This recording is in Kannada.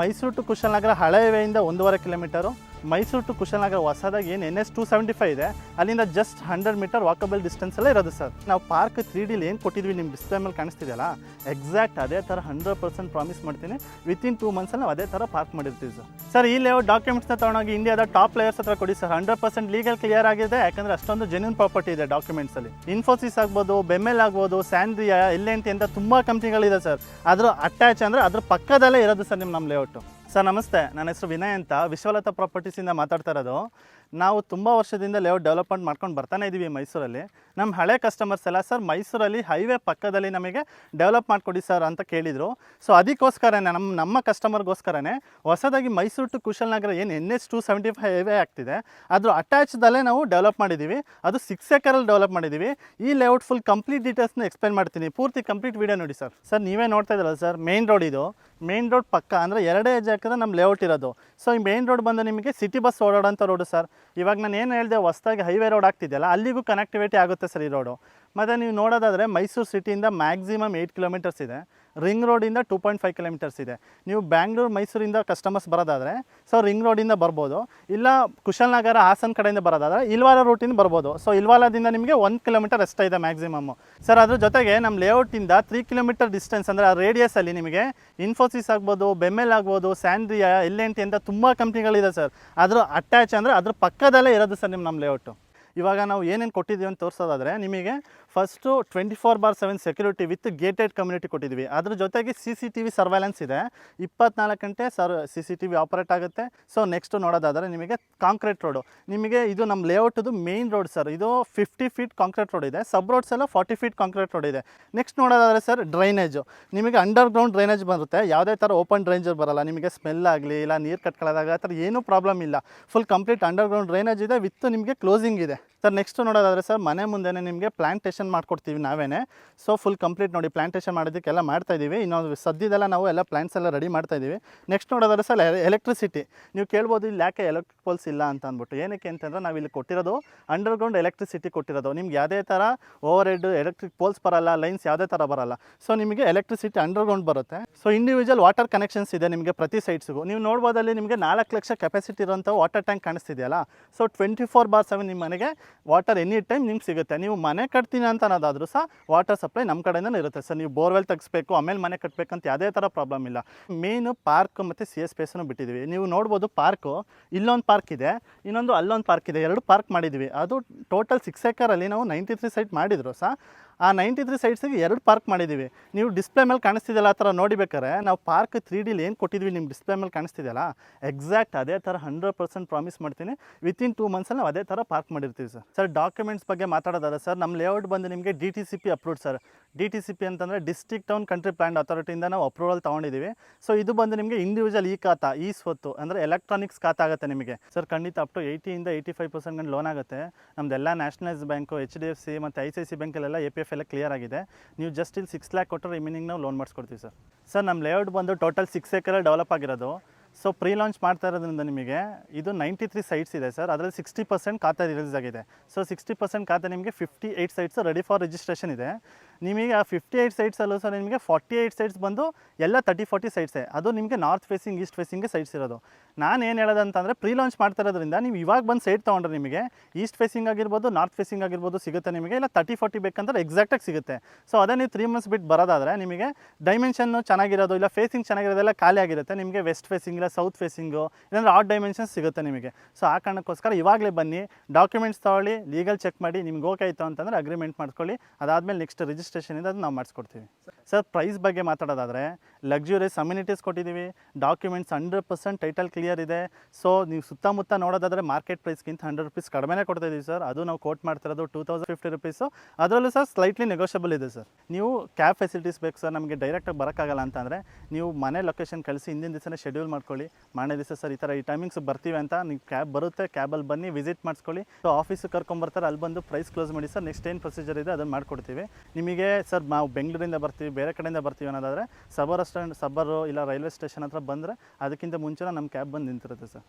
ಮೈಸೂರು ಟು ಕುಶಾಲನಗರ ಹಳೆವೆಯಿಂದ ಒಂದೂವರೆ ಕಿಲೋಮೀಟರು. ಮೈಸೂರು ಟು ಕುಶಾಲನಗರ ಹೊಸದಾಗಿ ಏನು N S two seventy five ಇದೆ. ಅಲ್ಲಿಂದ just hundred meter walkable distance ಎಲ್ಲ ಇರೋದು ಸರ್. ನಾವು ಪಾರ್ಕ್ ತ್ರೀ ಡಿಲಿ ಏನು ಕೊಟ್ಟಿದ್ವಿ ನಿಮ್ಮ ಡಿಸ್ಪ್ಲೇ ಮೇಲೆ ಕಾಣಿಸ್ತಿದೆಯಲ್ಲ ಎಕ್ಸಾಕ್ಟ್ ಅದೇ ಥರ ಹಂಡ್ರೆಡ್ ಪರ್ಸೆಂಟ್ ಪ್ರಾಮಿಸ್ ಮಾಡ್ತೀನಿ. ವಿತಿನ್ ಟೂ ಮಂತ್ಸಲ್ಲಿ ನಾವು ಅದೇ ಥರ ಪಾರ್ಕ್ ಮಾಡಿರ್ತೀವಿ ಸರ್. ಸರ್, ಈ ಲೇಔಟ್ ಡಾಕ್ಯುಮೆಂಟ್ಸ್ನ ತೊಗೊಂಡೋಗಿ ಇಂಡಿಯಾದ ಟಾಪ್ ಪ್ಲೇಯರ್ಸ್ ಹತ್ರ ಕೊಡಿ sir. Hundred percent legal clear ಆಗಿದೆ. ಯಾಕಂದರೆ ಅಷ್ಟೊಂದು ಜೆನ್ಯೂನ್ ಪ್ರಾಪರ್ಟಿ ಇದೆ ಡಾಕ್ಯುಮೆಂಟ್ಸಲ್ಲಿ ಇನ್ಫೋಸಿಸ್ ಆಗ್ಬೋದು ಬೆಮ್ಮೆಲ್ ಆಗ್ಬೋದು ಸ್ಯಾಂಡ್ರಿಯಾ ಎಲ್ ಎನ್ ಟಿ ಅಂತ ತುಂಬ ಕಂಪ್ನಿಗಳಿದೆ ಸರ್. ಅದರ ಅಟ್ಯಾಚ್ ಅಂದರೆ ಅದ್ರ ಪಕ್ಕದಲ್ಲೇ ಇರೋದು ಸರ್ ನಿಮ್ಮ ನಮ್ಮ ಲೇಔಟು ಸರ್, ನಮಸ್ತೆ. ನನ್ನ ಹೆಸರು ವಿನಯ್ ಅಂತ. ವಿಶ್ವಲತಾ ಪ್ರಾಪರ್ಟೀಸಿಂದ ಮಾತಾಡ್ತಾ ಇರೋದು. ನಾವು ತುಂಬ ವರ್ಷದಿಂದ ಲೇಔಟ್ ಡೆವಲಪ್ಮೆಂಟ್ ಮಾಡ್ಕೊಂಡು ಬರ್ತಾನೆ ಇದ್ದೀವಿ ಮೈಸೂರಲ್ಲಿ. ನಮ್ಮ ಹಳೆ ಕಸ್ಟಮರ್ಸ್ ಎಲ್ಲ, ಸರ್, ಮೈಸೂರಲ್ಲಿ ಹೈವೇ ಪಕ್ಕದಲ್ಲಿ ನಮಗೆ ಡೆವಲಪ್ ಮಾಡಿಕೊಡಿ ಸರ್ ಅಂತ ಕೇಳಿದರು. ಸೊ ಅದಕ್ಕೋಸ್ಕರನೇ ನಮ್ಮ ನಮ್ಮ ಕಸ್ಟಮರ್ಗೋಸ್ಕರನೇ ಹೊಸದಾಗಿ ಮೈಸೂರು ಟು ಕುಶಾಲನಗರ ಏನು N H two seventy five highway ಆಗ್ತಿದೆ. ಅದ್ರ ಅಟ್ಯಾಚ್ದಲ್ಲೇ ನಾವು ಡೆವಲಪ್ ಮಾಡಿದ್ದೀವಿ ಅದು ಸಿಕ್ಸ್ ಏಕರಲ್ಲಿ ಡೆವಲಪ್ ಮಾಡಿದ್ದೀವಿ ಈ ಲೇಔಟ್ ಫುಲ್ ಕಂಪ್ಲೀಟ್ ಡೀಟೇಲ್ಸ್ನ ಎಕ್ಸ್ಪ್ಲೇನ್ ಮಾಡ್ತೀನಿ. ಪೂರ್ತಿ ಕಂಪ್ಲೀಟ್ ವೀಡಿಯೋ ನೋಡಿ ಸರ್. ಸರ್, ನೀವೇ ನೋಡ್ತಾ ಇದ್ದೀರಲ್ಲ ಸರ್ ಮೇನ್ ರೋಡ್ ಇದು. ಮೇನ್ ರೋಡ್ ಪಕ್ಕ, ಅಂದರೆ ಎರಡೇ ಹೆಜ್ಜೆ ಹಾಕಿದ್ರೆ ನಮ್ಮ ಲೇಔಟ್ ಇರೋದು. ಸೊ ಈ ಮೇನ್ ರೋಡ್ ಬಂದು ನಿಮಗೆ ಸಿಟಿ ಬಸ್ ಓಡಾಡೋಂಥ ರೋಡು ಸರ್. ಇವಾಗ ನಾನು ಏನು ಹೇಳಿದೆ, ಹೊಸದಾಗಿ ಹೈವೇ ರೋಡ್ ಆಗ್ತಿದೆಯಲ್ಲ, ಅಲ್ಲಿಗೂ ಕನೆಕ್ಟಿವಿಟಿ ಆಗುತ್ತೆ ಸರ್ ಈ ರೋಡು. ಮತ್ತು ನೀವು ನೋಡೋದಾದರೆ ಮೈಸೂರು ಸಿಟಿಯಿಂದ ಮ್ಯಾಕ್ಸಿಮಮ್ ಏಯ್ಟ್ ಕಿಲೋಮೀಟರ್ಸ್ ಇದೆ. ರಿಂಗ್ ರೋಡಿಂದ ಟೂ ಪಾಯಿಂಟ್ ಫೈವ್ ಕಿಲೋಮೀಟರ್ಸ್ ಇದೆ. ನೀವು ಬ್ಯಾಂಗ್ಳೂರು, ಮೈಸೂರಿಂದ ಕಸ್ಟಮರ್ಸ್ ಬರೋದಾದರೆ, ಸೊ ರಿಂಗ್ ರೋಡಿಂದ ಬರ್ಬೋದು. ಇಲ್ಲ ಕುಶಾಲನಗರ ಹಾಸನ ಕಡೆಯಿಂದ ಬರೋದಾದರೆ ಇಲ್ವಾಲ ರೂಟಿಂದ ಬರ್ಬೋದು. ಸೊ ಇಲ್ವಾಲದಿಂದ ನಿಮಗೆ ಒಂದು ಕಿಲೋಮೀಟರ್ ಅಷ್ಟೇ ಇದೆ ಮ್ಯಾಕ್ಸಿಮಮ್ಮು. ಸರ್, ಅದ್ರ ಜೊತೆಗೆ ನಮ್ಮ ಲೇಔಟಿಂದ ತ್ರೀ ಕಿಲೋಮೀಟರ್ ಡಿಸ್ಟೆನ್ಸ್ ಅಂದರೆ ಆ ರೇಡಿಯಸಲ್ಲಿ ನಿಮಗೆ ಇನ್ಫೋಸಿಸ್ ಆಗ್ಬೋದು ಬೆಮ್ಮೆಲ್ ಆಗ್ಬೋದು ಸ್ಯಾಂಡ್ರಿಯಾ ಎಲ್ ಎನ್ ಟಿ ಅಂತ ತುಂಬ ಕಂಪ್ನಿಗಳಿದೆ ಸರ್. ಅದ್ರ ಅಟ್ಯಾಚ್ ಅಂದರೆ ಅದ್ರ ಪಕ್ಕದಲ್ಲೇ ಇರೋದು ಸರ್ ನಿಮ್ಮ ನಮ್ಮ ಲೇಔಟು. ಇವಾಗ ನಾವು ಏನೇನು ಕೊಟ್ಟಿದ್ದೀವಿ ಅಂತ ತೋರಿಸೋದಾದರೆ ನಿಮಗೆ first twenty four bar seven security with gated community ಕೊಟ್ಟಿದ್ವಿ ಅದ್ರ ಜೊತೆಗೆ C C T V surveillance ಇದೆ. ಇಪ್ಪತ್ನಾಲ್ಕು ಗಂಟೆ sir C C T V operate ಆಗುತ್ತೆ. ಸೊ ನೆಕ್ಸ್ಟ್ ನೋಡೋದಾದರೆ ನಿಮಗೆ ಕಾಂಕ್ರೀಟ್ ರೋಡು ನಿಮಗೆ ಇದು ನಮ್ಮ ಲೇಔಟದು ಮೇನ್ ರೋಡ್ ಸರ್ ಇದು ಫಿಫ್ಟಿ ಫೀಟ್ ಕಾಂಕ್ರೀಟ್ ರೋಡ್ ಇದೆ. ಸಬ್ ರೋಡ್ಸ್ ಎಲ್ಲ ಫಾರ್ಟಿ ಫೀಟ್ ಕಾಂಕ್ರೀಟ್ ರೋಡ್ ಇದೆ. ನೆಕ್ಸ್ಟ್ ನೋಡೋದಾದರೆ ಸರ್ ಡ್ರೈನೇಜು ನಿಮಗೆ ಅಂಡರ್ ಗ್ರೌಂಡ್ ಡ್ರೈನೇಜ್ ಬರುತ್ತೆ. ಯಾವುದೇ ಥರ ಓಪನ್ ಡ್ರೈನೇಜ್ ಬರಲ್ಲ. ನಿಮಗೆ ಸ್ಮೆಲ್ ಆಗಲಿ ಇಲ್ಲ ನೀರು ಕಟ್ಕೊಳ್ಳೋದಾಗ ಆ ಥರ ಏನೂ ಪ್ರಾಬ್ಲಮ್ ಇಲ್ಲ. Full complete underground drainage ಇದೆ ವಿತ್ ನಿಮಗೆ ಕ್ಲೋಸಿಂಗ್ ಇದೆ. ಸರ್ ನೆಕ್ಸ್ಟ್ ನೋಡೋದಾದರೆ ಸರ್ ಮನೆ ಮುಂದೆನೇ ನಿಮಗೆ ಪ್ಲಾಂಟೇಷನ್ ಮಾಡ್ಕೊಡ್ತೀವಿ ನಾವೇನೆ. ಸೊ ಫುಲ್ ಕಂಪ್ಲೀಟ್ ನೋಡಿ ಪ್ಲಾಂಟೇಷನ್ ಮಾಡೋದಕ್ಕೆಲ್ಲ ಮಾಡ್ತಾ ಇದ್ದೀವಿ ಇನ್ನೊಂದು ಸದ್ಯದೆಲ್ಲ ನಾವು ಎಲ್ಲ ಪ್ಲಾಂಟ್ಸ್ ಎಲ್ಲ ರೆಡಿ ಮಾಡ್ತಾ ಇದ್ದೀವಿ ನೆಕ್ಸ್ಟ್ ನೋಡೋದಾದ್ರೆ ಸರ್ ಎಲೆಕ್ಟ್ರಿಸಿಟಿ ನೀವು ಕೇಳ್ಬೋದು ಇಲ್ಲಿ ಯಾಕೆ ಎಲೆಕ್ಟ್ರಿಕ್ ಪೋಲ್ಸ್ ಇಲ್ಲ ಅಂತ ಅಂದ್ಬಿಟ್ಟು. ಏನಕ್ಕೆ ಅಂತಂದ್ರೆ ನಾವು ಇಲ್ಲಿ ಕೊಟ್ಟಿರೋದು ಅಂಡರ್ಗ್ರೌಂಡ್ ಎಲೆಕ್ಟ್ರಿಸಿಟಿ ಕೊಟ್ಟಿರೋದು. ನಿಮ್ಗೆ ಯಾವುದೇ ಥರ ಓವರ್ ಹೆಡ್ ಎಲೆಕ್ಟ್ರಿಕ್ ಪೋಲ್ಸ್ ಬರಲ್ಲ ಲೈನ್ಸ್ ಯಾವುದೇ ಥರ ಬರಲ್ಲ. ಸೊ ನಿಮಗೆ ಎಲೆಕ್ಟ್ರಿಸಿಟಿ ಅಂಡರ್ಗ್ರೌಂಡ್ ಬರುತ್ತೆ. ಸೊ ಇಂಡಿವಿಜುವಲ್ ವಾಟರ್ ಕನೆಕ್ಷನ್ಸ್ ಇದೆ ನಿಮಗೆ ಪ್ರತಿ ಸೈಟ್ಸ್ಗೂ ನೀವು ನೋಡ್ಬೋದಲ್ಲಿ ನಿಮಗೆ ನಾಲ್ಕು ಲಕ್ಷ ಕೆಪಾಸಿಟಿ ಇರೋಂಥ water tank ಕಾಣಿಸ್ತಿದೆಯಲ್ಲ. So twenty four bar seven ನಿಮ್ಮ ಮನೆಗೆ ವಾಟರ್ ಎನಿ ಟೈಮ್ ನಿಮ್ಗೆ ಸಿಗುತ್ತೆ. ನೀವು ಮನೆ ಕಟ್ತೀನಿ ಅನ್ನೋದಾದ್ರೂ ಸಹ ವಾಟರ್ ಸಪ್ಲೈ ನಮ್ಮ ಕಡೆಯಿಂದನೇ ಇರುತ್ತೆ. ಸರ್ ನೀವು ಬೋರ್ವೆಲ್ ತೆಗಿಸ್ಬೇಕು, ಆಮೇಲೆ ಮನೆ ಕಟ್ಟಬೇಕಂತ ಯಾವುದೇ ಥರ ಪ್ರಾಬ್ಲಮ್ ಇಲ್ಲ. ಮೇನು ಪಾರ್ಕ್ ಮತ್ತು ಸಿ ಎಸ್ ಸ್ಪೇಸನ್ನು ಬಿಟ್ಟಿದ್ದೀವಿ ನೀವು ನೋಡ್ಬೋದು ಪಾರ್ಕು ಇಲ್ಲೊಂದು ಪಾರ್ಕ್ ಇದೆ, ಇನ್ನೊಂದು ಅಲ್ಲೊಂದು ಪಾರ್ಕ್ ಇದೆ. ಎರಡು ಪಾರ್ಕ್ ಮಾಡಿದ್ವಿ. ಅದು ಟೋಟಲ್ ಸಿಕ್ಸ್ ಏಕರಲ್ಲಿ ನಾವು ನೈಂಟಿ ತ್ರೀ ಸೈಟ್ ಮಾಡಿದ್ರು ಸಹ. ಆ ನೈಂಟಿ ತ್ರೀ ಸೈಟ್ಸಿಗೆ ಎರಡು ಪಾರ್ಕ್ ಮಾಡಿದ್ದೀವಿ. ನೀವು ಡಿಸ್ಪ್ಲೇ ಮೇಲೆ ಕಾಣಿಸ್ತಿದೆಯಲ್ಲ ಆ ಥರ ನೋಡಿಬೇಕಾರೆ ನಾವು ಪಾರ್ಕ್ ತ್ರೀ ಡಿಲಿ ಏನು ಕೊಟ್ಟಿದ್ವಿ ನಿಮ್ಮ ಡಿಸ್ಪ್ಲೇ ಮೇಲೆ ಕಾಣಿಸ್ತಿದೆಯಲ್ಲ, ಎಕ್ಸಾಕ್ಟ್ ಅದೇ ಥರ ಹಂಡ್ರೆಡ್ ಪರ್ಸೆಂಟ್ ಪ್ರಾಮಿಸ್ ಮಾಡ್ತೀನಿ. ವಿತಿನ್ ಟೂ ಮಂತ್ಸಲ್ಲಿ ನಾವು ಅದೇ ಥರ ಪಾರ್ಕ್ ಮಾಡಿರ್ತೀವಿ ಸರ್. ಸರ್, ಡಾಕ್ಯುಮೆಂಟ್ಸ್ ಬಗ್ಗೆ ಮಾತಾಡೋದಾದ್ರೆ ಸರ್, ನಮ್ಮ ಲೇಔಟ್ ಬಂದು ನಿಮಗೆ D T C P approved sir. D T C P ಅಂತಂದರೆ ಡಿಸ್ಟ್ರಿಕ್ಟ್ ಟೌನ್ ಕಂಟ್ರಿ ಪ್ಲ್ಯಾಂಡ್ ಅಥಾರಿಟಿಯಿಂದ ನಾವು ಅಪ್ರೂವಲ್ ತೊಗೊಂಡಿದ್ದೀವಿ. ಸೊ, ಇದು ಬಂದು ನಿಮಗೆ ಇಂಡಿವಿಜುವಲ್ ಈ ಖಾತಾ, ಈ ಸ್ವತ್ತು ಅಂದರೆ ಎಲೆಕ್ಟ್ರಾನಿಕ್ಸ್ ಖಾತಾ ಆಗುತ್ತೆ ನಿಮಗೆ. ಸರ್, ಖಂಡಿತ ಅಪ್ ಟು ಏಯ್ಟಿಯಿಂದ ಏಯ್ಟಿ ಫೈವ್ ಪರ್ಸೆಂಟ್ ಗಂಟು ಲೋನ್ ಆಗುತ್ತೆ. ನಮ್ದೆಲ್ಲ nationalise bank, H D F C ಮತ್ತು ಐ ಸಿ ಸಿ ಬ್ಯಾಂಕಲ್ಲೆಲ್ಲ ಎ ಪಿ ಎಫ್ ಎಲ್ಲ ಕ್ಲಿಯರ್ ಆಗಿದೆ. ನೀವು ಜಸ್ಟ್ ಇಲ್ಲಿ ಸಿಕ್ಸ್ ಲ್ಯಾಕ್ ಕೊಟ್ಟರೆ ರಿಮೈನಿಂಗ್ ನಾವು ಲೋನ್ ಮಾಡಿಸ್ಕೊಡ್ತೀವಿ ಸರ್ ಸರ್ ನಮ್ಮ ಲೇಔಟ್ ಬಂದು ಟೋಟಲ್ ಸಿಕ್ಸ್ ಏಕರಲ್ಲಿ ಡೆವಲಪ್ ಆಗಿರೋದು. ಸೊ ಪ್ರೀ ಲಾಂಚ್ ಮಾಡ್ತಾ ಇರೋದ್ರಿಂದ ನಿಮಗೆ ಇದು ನೈಂಟಿ ತ್ರೀ ಸೈಟ್ಸ್ ಇದೆ ಸರ್ ಅದರಲ್ಲಿ ಸಿಕ್ಸ್ಟಿ ಪರ್ಸೆಂಟ್ ಖಾತೆ ರಿಲೀಸ್ ಆಗಿದೆ. ಸೊ ಸಿಕ್ಸ್ಟಿ ಪರ್ಸೆಂಟ್ ಖಾತೆ ನಿಮಗೆ fifty eight sites ready for registration ಇದೆ. ನಿಮಗೆ ಆ ಫಿಫ್ಟಿ ಏಯ್ಟ್ ಸೈಟ್ಸಲ್ಲೂ ಸರ್ ನಿಮಗೆ ಫಾರ್ಟಿ ಏಯ್ಟ್ ಸೈಟ್ಸ್ ಬಂದು ಎಲ್ಲ ತರ್ಟಿ ಫಾರ್ಟಿ ಸೈಟ್ಸೇ ಅದು ನಿಮಗೆ ನಾರ್ತ್ ಫೇಸಿಂಗ್ ಈಸ್ಟ್ ಫೇಸಿಂಗ್ಗೆ ಸೈಟ್ಸ್ ಇರೋದು. ನಾನು ಏನು ಹೇಳೋದಂತಂದರೆ ಪ್ರೀ ಲಾಂಚ್ ಮಾಡ್ತಾ ಇರೋದ್ರಿಂದ ನೀವು ಇವಾಗ ಬಂದು ಸೈಟ್ ತೊಗೊಂಡ್ರೆ ನಿಮಗೆ ಈಸ್ಟ್ ಫೇಸಿಂಗ್ ಆಗಿರ್ಬೋದು ನಾರ್ತ್ ಫೇಸಿಂಗ್ ಆಗಿರ್ಬೋದು ಸಿಗುತ್ತೆ ನಿಮಗೆ, ಇಲ್ಲ ತರ್ಟಿ ಫಾರ್ಟಿ ಬೇಕಂದ್ರೆ ಎಕ್ಸಾಕ್ಟಾಗಿ ಸಿಗುತ್ತೆ. ಸೊ ಅದೇ ನೀವು ತ್ರೀ ಮಂತ್ಸ್ ಬಿಟ್ಟು ಬರೋದಾದರೆ ನಿಮಗೆ ಡೈಮೆನ್ಷನ್ನು ಚೆನ್ನಾಗಿರೋದು, ಇಲ್ಲ ಫೇಸಿಂಗ್ ಚೆನ್ನಾಗಿರೋದೆಲ್ಲ ಖಾಲಿ ಆಗಿರುತ್ತೆ, ನಿಮಗೆ ವೆಸ್ಟ್ ಫೇಸಿಂಗ್ ಇಲ್ಲ ಸೌತ್ ಫೇಸಿಂಗು ಇಲ್ಲಾಂದ್ರೆ ಆಟ್ ಡೈಮೆನ್ಷನ್ಸ್ ಸಿಗುತ್ತೆ ನಿಮಗೆ. ಸೊ ಆ ಕಾರಣಕ್ಕೋಸ್ಕರ ಇವಾಗಲೇ ಬನ್ನಿ ಡಾಕ್ಯುಮೆಂಟ್ಸ್ ತಗೊಳ್ಳಿ ಲೀಗಲ್ ಚೆಕ್ ಮಾಡಿ, ನಿಮ್ಗೆ ಓಕೆ ಆಯಿತು ಅಂತಂದರೆ ಅಗ್ರಿಮೆಂಟ್ ಮಾಡ್ಕೊಳ್ಳಿ. ಅದಾದಮೇಲೆ ನೆಕ್ಸ್ಟ್ ರಿಜಿಸ್ಟ್ರೇಷನ್ ಇದೆ ಅದು ನಾವು ಮಾಡಿಸ್ಕೊಡ್ತೀವಿ. ಸರ್ ಪ್ರೈಸ್ ಬಗ್ಗೆ ಮಾತಾಡೋದಾದರೆ ಲಕ್ಸುರಿಯಸ್ ಅಮ್ಯುನಿಟೀಸ್ ಕೊಟ್ಟಿದ್ದೀವಿ documents hundred percent title clear ಇದೆ. ಸೊ ನೀವು ಸುತ್ತಮುತ್ತ ನೋಡೋದಾದರೆ ಮಾರ್ಕೆಟ್ ಪ್ರೈಸ್ಗಿಂತ ಹಂಡ್ರೆಡ್ ರುಪೀಸ್ ಕಡಿಮೆನೇ ಕೊಡ್ತಾ ಇದೀವಿ ಸರ್ ಅದು ನಾವು ಕೋಟ್ ಮಾಡ್ತಿರೋದು ಟೂ ತೌಸಂಡ್ ಫಿಫ್ಟಿ ರುಪೀಸು ಅದರಲ್ಲೂ ಸರ್ ಸ್ಲೈಟ್ಲಿ ನೆಗೋಷಿಯಬಲ್ ಇದೆ ಸರ್ ನೀವು ಕ್ಯಾಬ್ ಫೆಸಿಲಿಟೀಸ್ ಬೇಕು ಸರ್ ನಮಗೆ ಡೈರೆಕ್ಟಾಗಿ ಬರೋಕ್ಕಾಗಲ್ಲ ಅಂತಂದರೆ, ನೀವು ಮನೆ ಲೊಕೇಶನ್ ಕಳಿಸಿ ಹಿಂದಿನ ದಿವಸನೇ ಶೆಡ್ಯೂಲ್ ಮಾಡ್ಕೊಳ್ಳಿ ಮಾರನೇ ದಿವಸ ಸರ್ ಈ ಥರ ಈ ಟೈಮಿಂಗ್ಸ್ ಬರ್ತೀವಿ ಅಂತ ನೀವು ಕ್ಯಾಬ್ ಬರುತ್ತೆ ಕ್ಯಾಬಲ್ಲಿ ಬನ್ನಿ ವಿಸಿಟ್ ಮಾಡಿಸ್ಕೊಳ್ಳಿ. ಸೊ ಆಫೀಸಿಗೆ ಕರ್ಕೊಂಬರ್ತಾರೆ ಅಲ್ಲಿ ಬಂದು ಪ್ರೈಸ್ ಕ್ಲೋಸ್ ಮಾಡಿ ಸರ್ ನೆಕ್ಸ್ಟ್ ಏನು ಪ್ರೊಸೀಜರ್ ಇದೆ ಅದನ್ನು ಮಾಡಿಕೊಡ್ತೀವಿ. ನಿಮಗೆ ಸರ್ ನಾವು ಬೆಂಗಳೂರಿಂದ ಬರ್ತೀವಿ, ಬೇರೆ ಕಡೆಯಿಂದ ಬರ್ತೀವಿ ಅನ್ನೋದಾದರೆ ಸಬರ್ ಸ್ಟ್ಯಾಂಡ್ ಸಬ್ಬರು ಇಲ್ಲ ರೈಲ್ವೆ ಸ್ಟೇಷನ್ ಹತ್ರ ಬಂದರೆ ಅದಕ್ಕಿಂತ ಮುಂಚೆ ನಮ್ಮ ಕ್ಯಾಬ್ ಬಂದು ನಿಂತಿರುತ್ತೆ ಸರ್.